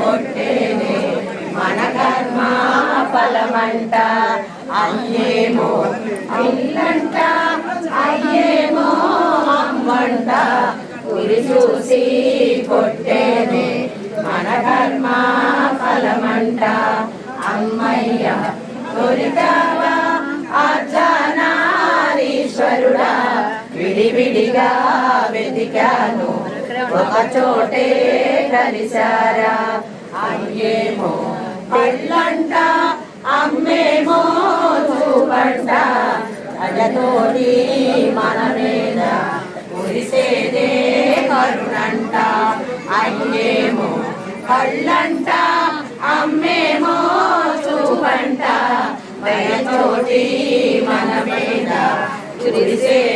కొట్టేనే మన కర్మ ఫలమంట అయ్యేమో ఇల్లంట అయ్యేమో అమ్మంట గురి చూసి కొట్టేనే మన కర్మ ఫలమంట అమ్మయ్య దొరికావా అర్జనారీశ్వరుడా విడివిడిగా వెతికాను ఒక చోటే కలిశారా? అయ్యేమో పళ్ళంట అమ్మేమో చూపంట. అజతోటి మన మీద కురిసేదే కరుణంట. అయ్యేమో పళ్ళంట అమ్మేమో చూపంట. దయతోటి మన మీద కురిసేదే